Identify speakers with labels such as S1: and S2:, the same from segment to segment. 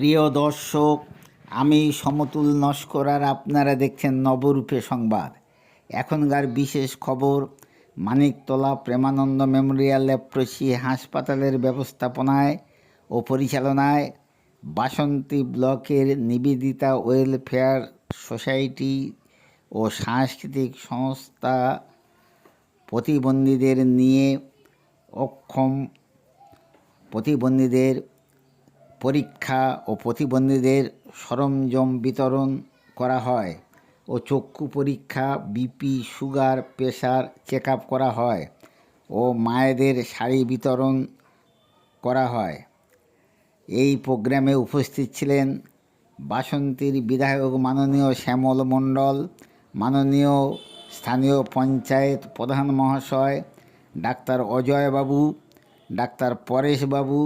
S1: প্রিয় দর্শক, আমি সমতুল নস্কর আর আপনারা দেখছেন নবরূপে সংবাদ। এখনকার বিশেষ খবর, মানিকতলা প্রেমানন্দ মেমোরিয়াল লেপ্রসি হাসপাতালের ব্যবস্থাপনায় ও পরিচালনায় বাসন্তী ব্লকের নিবেদিতা ওয়েলফেয়ার সোসাইটি ও সাংস্কৃতিক সংস্থা প্রতিবন্ধীদের নিয়ে অক্ষম প্রতিবন্ধীদের পরীক্ষা ও প্রতিবন্ধীদের সরঞ্জাম বিতরণ করা হয় ও চক্ষু পরীক্ষা, বিপি, সুগার প্রেশার চেক করা হয় ও মায়েদের শাড়ি বিতরণ করা হয়। এই প্রোগ্রামে উপস্থিত ছিলেন বাসন্তীর বিধায়ক মাননীয় শ্যামল মণ্ডল, মাননীয় স্থানীয় পঞ্চায়েত প্রধান মহাশয় ডাক্তার অজয়বাবু, ডাক্তার পরেশবাবু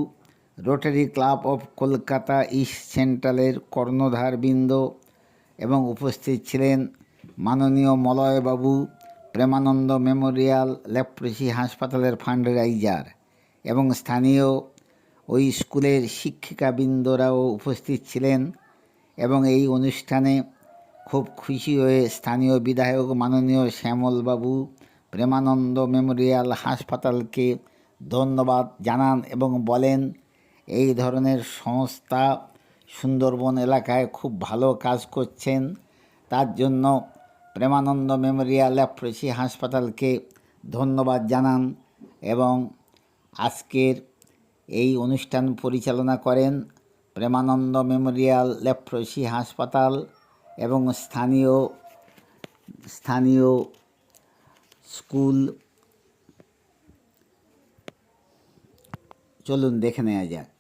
S1: rotary club of Kolkata east সেন্ট্রালের কর্ণধারবৃন্দ এবং উপস্থিত ছিলেন মাননীয় মলয়বাবু প্রেমানন্দ মেমোরিয়াল লেপ্রসি হাসপাতালের ফান্ড রাইজার এবং স্থানীয় ওই স্কুলের শিক্ষিকাবৃন্দরাও উপস্থিত ছিলেন এবং এই অনুষ্ঠানে খুব খুশি হয়ে স্থানীয় বিধায়ক মাননীয় শ্যামলবাবু প্রেমানন্দ মেমোরিয়াল হাসপাতালকে ধন্যবাদ জানান এবং বলেন এই ধরনের সংস্থা সুন্দরবন এলাকায় খুব ভালো কাজ করছেন। তার জন্য প্রেমানন্দ মেমোরিয়াল ল্যাপ্রসি হাসপাতালকে ধন্যবাদ জানান এবং আজকের এই অনুষ্ঠান পরিচালনা করেন প্রেমানন্দ মেমোরিয়াল লেপ্রসি হাসপাতাল এবং স্থানীয় স্থানীয় স্কুল। চলুন দেখে নেওয়া যাক।